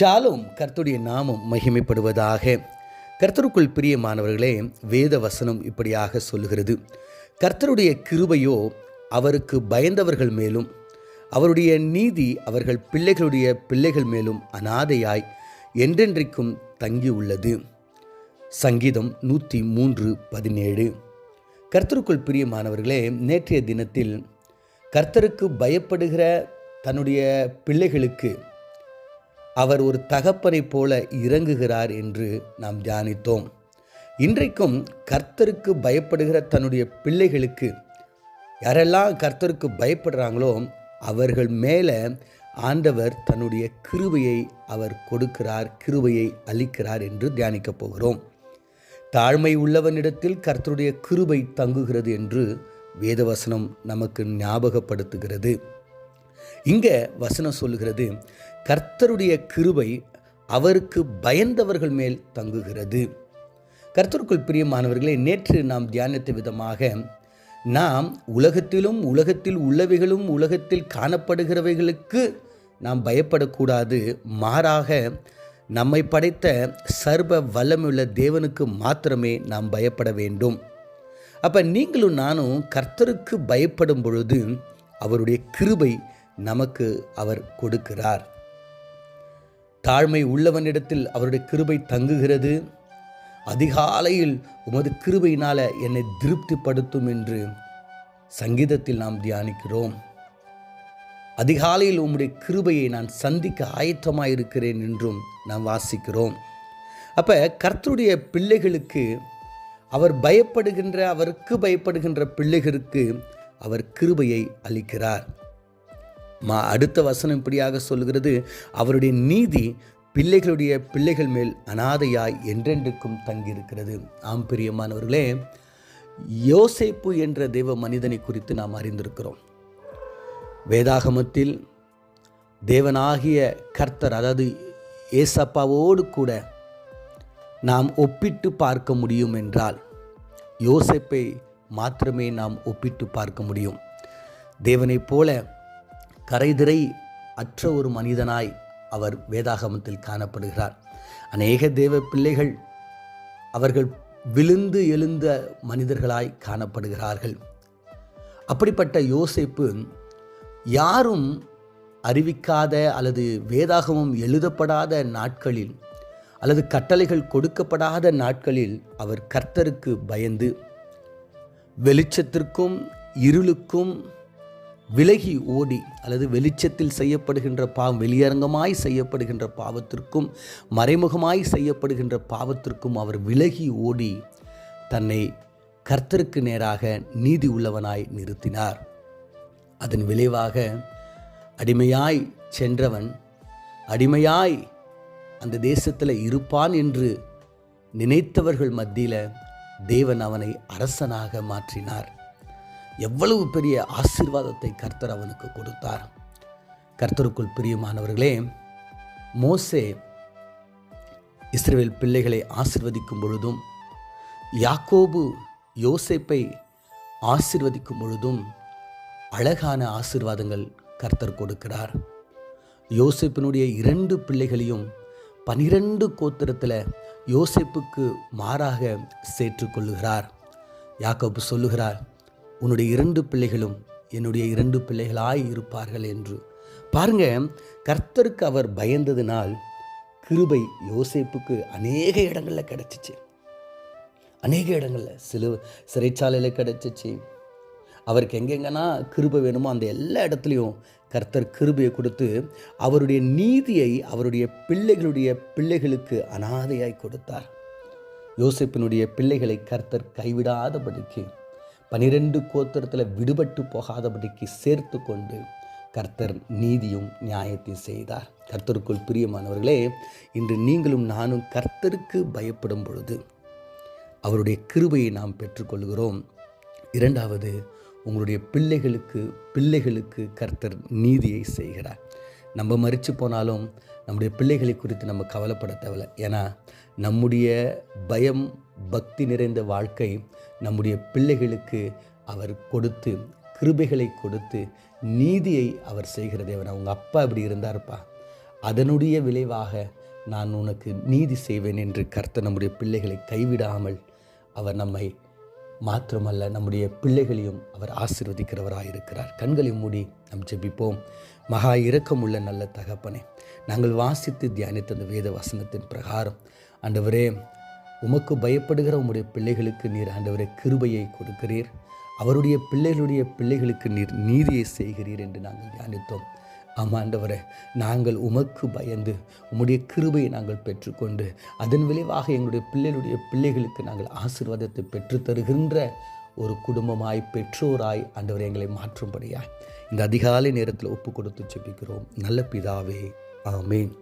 ஷாலும் கர்த்தருடைய நாமம் மகிமைப்படுவதாக. கர்த்தருக்குள் பிரியமானவர்களே வேத வசனம் இப்படியாக சொல்லுகிறது. கர்த்தருடைய கிருபையோ அவருக்கு பயந்தவர்கள் மேலும் அவருடைய நீதி அவர்கள் பிள்ளைகளுடைய பிள்ளைகள் மேலும் அனாதையாய் என்றென்றைக்கும் தங்கியுள்ளது. சங்கீதம் நூற்றி மூன்று பதினேழு. கர்த்தருக்குள் பிரியமானவர்களே நேற்றைய தினத்தில் கர்த்தருக்கு பயப்படுகிற தன்னுடைய பிள்ளைகளுக்கு அவர் ஒரு தகப்பனைப் போல இறங்குகிறார் என்று நாம் தியானித்தோம். இன்றைக்கும் கர்த்தருக்கு பயப்படுகிற தன்னுடைய பிள்ளைகளுக்கு யாரெல்லாம் கர்த்தருக்கு பயப்படுறாங்களோ அவர்கள் மேலே ஆண்டவர் தன்னுடைய கிருபையை அவர் கொடுக்கிறார் கிருபையை அளிக்கிறார் என்று தியானிக்கப் போகிறோம். தாழ்மை உள்ளவனிடத்தில் கர்த்தருடைய கிருபை தங்குகிறது என்று வேதவசனம் நமக்கு ஞாபகப்படுத்துகிறது. இங்கே வசனம் சொல்லுகிறது கர்த்தருடைய கிருபை அவருக்கு பயந்தவர்கள் மேல் தங்குகிறது. கர்த்தருக்குள் பிரியமானவர்களே நேற்று நாம் தியானித்த விதமாக நாம் உலகத்திலும் உலகத்தில் உள்ளவைகளும் உலகத்தில் காணப்படுகிறவைகளுக்கு நாம் பயப்படக்கூடாது. மாறாக நம்மை படைத்த சர்வ வல்லமுள்ள தேவனுக்கு மாத்திரமே நாம் பயப்பட வேண்டும். அப்போ நீங்களும் நானும் கர்த்தருக்கு பயப்படும் பொழுது அவருடைய கிருபை நமக்கு அவர் கொடுக்கிறார். தாழ்மை உள்ளவனிடத்தில் அவருடைய கிருபை தங்குகிறது. அதிகாலையில் உமது கிருபையினால என்னை திருப்திப்படுத்தும் என்று சங்கீதத்தில் நாம் தியானிக்கிறோம். அதிகாலையில் உம்முடைய கிருபையை நான் சந்திக்க ஆயத்தமாயிருக்கிறேன் என்றும் நாம் வாசிக்கிறோம். அப்போ கர்த்தருடைய பிள்ளைகளுக்கு அவர் பயப்படுகின்ற அவருக்கு பயப்படுகின்ற பிள்ளைகளுக்கு அவர் கிருபையை அளிக்கிறார். மா அடுத்த வசனம் இப்படியாக சொல்கிறது அவருடைய நீதி பிள்ளைகளுடைய பிள்ளைகள் மேல் அனாதையாய் என்றென்றைக்கும் தங்கியிருக்கிறது. ஆம் பிரியமானவர்களே யோசைப்பு என்ற தெய்வ மனிதனை குறித்து நாம் அறிந்திருக்கிறோம். வேதாகமத்தில் தேவனாகிய கர்த்தர் அதாவது ஏசப்பாவோடு கூட நாம் ஒப்பிட்டு பார்க்க முடியும் என்றால் யோசைப்பை மாத்திரமே நாம் ஒப்பிட்டு பார்க்க முடியும். தேவனைப் போல கரைதிரை அற்ற ஒரு மனிதனாய் அவர் வேதாகமத்தில் காணப்படுகிறார். அநேக தேவ பிள்ளைகள் அவர்கள் விழுந்து எழுந்த மனிதர்களாய் காணப்படுகிறார்கள். அப்படிப்பட்ட யோசிப்பு யாரும் அறிவிக்காத அல்லது வேதாகமம் எழுதப்படாத நாட்களில் அல்லது கட்டளைகள் கொடுக்கப்படாத நாட்களில் அவர் கர்த்தருக்கு பயந்து வெளிச்சத்திற்கும் இருளுக்கும் விலகி ஓடி அல்லது வெளிச்சத்தில் செய்யப்படுகின்ற பாவம் வெளியரங்கமாய் செய்யப்படுகின்ற பாவத்திற்கும் மறைமுகமாய் செய்யப்படுகின்ற பாவத்திற்கும் அவர் விலகி ஓடி தன்னை கர்த்தருக்கு நேராக நீதி உள்ளவனாய் நிறுத்தினார். அதன் விளைவாக அடிமையாய் சென்றவன் அடிமையாய் அந்த தேசத்தில் இருப்பான் என்று நினைத்தவர்கள் மத்தியில் தேவன் அவனை அரசனாக மாற்றினார். எவ்வளவு பெரிய ஆசீர்வாதத்தை கர்த்தர் அவனுக்கு கொடுத்தார். கர்த்தருக்குள் பிரியமானவர்களே மோசே இஸ்ரேல் பிள்ளைகளை ஆசிர்வதிக்கும் பொழுதும் யாக்கோபு யோசேப்பை ஆசிர்வதிக்கும் பொழுதும் அழகான ஆசிர்வாதங்கள் கர்த்தர் கொடுக்கிறார். யோசேப்பினுடைய இரண்டு பிள்ளைகளையும் பனிரெண்டு கோத்திரத்தில் யோசேப்புக்கு மாறாக சேற்றுக்கொள்ளுகிறார் யாக்கோபு சொல்லுகிறார் உன்னுடைய இரண்டு பிள்ளைகளும் என்னுடைய இரண்டு பிள்ளைகளாய் இருப்பார்கள் என்று. பாருங்க கர்த்தருக்கு அவர் பயந்ததினால் கிருபை யோசேப்புக்கு அநேக இடங்களில் கிடச்சிச்சு. அநேக இடங்களில் சிலு சிறைச்சாலையில் கிடச்சிச்சு. அவருக்கு எங்கெங்கன்னா கிருபை வேணுமோ அந்த எல்லா இடத்துலையும் கர்த்தர் கிருபையை கொடுத்து அவருடைய நீதியை அவருடைய பிள்ளைகளுடைய பிள்ளைகளுக்கு அனாதையாய் கொடுத்தார். யோசிப்பினுடைய பிள்ளைகளை கர்த்தர் கைவிடாதபடிக்கு பனிரெண்டு கோத்திரத்தில் விடுபட்டு போகாதபடிக்கு சேர்த்து கொண்டு கர்த்தர் நீதியும் நியாயத்தையும் செய்தார். கர்த்தருக்குள் பிரியமானவர்களே இன்று நீங்களும் நானும் கர்த்தருக்கு பயப்படும் பொழுது அவருடைய கிருபையை நாம் பெற்றுக்கொள்கிறோம் இரண்டாவது உங்களுடைய பிள்ளைகளுக்கு பிள்ளைகளுக்கு கர்த்தர் நீதியை செய்கிறார். நம்ம மறித்து போனாலும் நம்முடைய பிள்ளைகளை குறித்து நம்ம கவலைப்பட தேவையில்லை. ஏன்னா நம்முடைய பயம் பக்தி நிறைந்த வாழ்க்கை நம்முடைய பிள்ளைகளுக்கு அவர் கொடுத்து கிருபைகளை கொடுத்து நீதியை அவர் செய்கிற தேவன் அவங்க அப்பா இப்படி இருந்தார்ப்பா. அதனுடைய விளைவாக நான் உனக்கு நீதி செய்வேன் என்று கர்த்த நம்முடைய பிள்ளைகளை கைவிடாமல் அவர் நம்மை மாத்திரமல்ல நம்முடைய பிள்ளைகளையும் அவர் ஆசிர்வதிக்கிறவராக இருக்கிறார் கண்களை மூடி நாம் ஜெபிப்போம். மகா இரக்கமுள்ள நல்ல தகப்பனே நாங்கள் வாசித்து தியானித்த அந்த வேத வசனத்தின் பிரகாரம் ஆண்டவரே உமக்கு பயப்படுகிற உம்முடைய பிள்ளைகளுக்கு நீர் ஆண்டவரை கிருபையை கொடுக்கிறீர். அவருடைய பிள்ளைகளுடைய பிள்ளைகளுக்கு நீர் நீதியை செய்கிறீர் என்று நாங்கள் தியானித்தோம். ஆமாம் ஆண்டவரே நாங்கள் உமக்கு பயந்து உம்முடைய கிருபையை நாங்கள் பெற்றுக்கொண்டு அதன் விளைவாக எங்களுடைய பிள்ளைகளுடைய பிள்ளைகளுக்கு நாங்கள் ஆசீர்வாதத்தை பெற்றுத்தருகின்ற ஒரு குடும்பமாய் பெற்றோராய் ஆண்டவரை எங்களை மாற்றும்படியாய். இந்த அதிகாலை நேரத்தில் ஒப்பு கொடுத்து ஜெபிக்கிறோம். நல்ல பிதாவே ஆமேன்.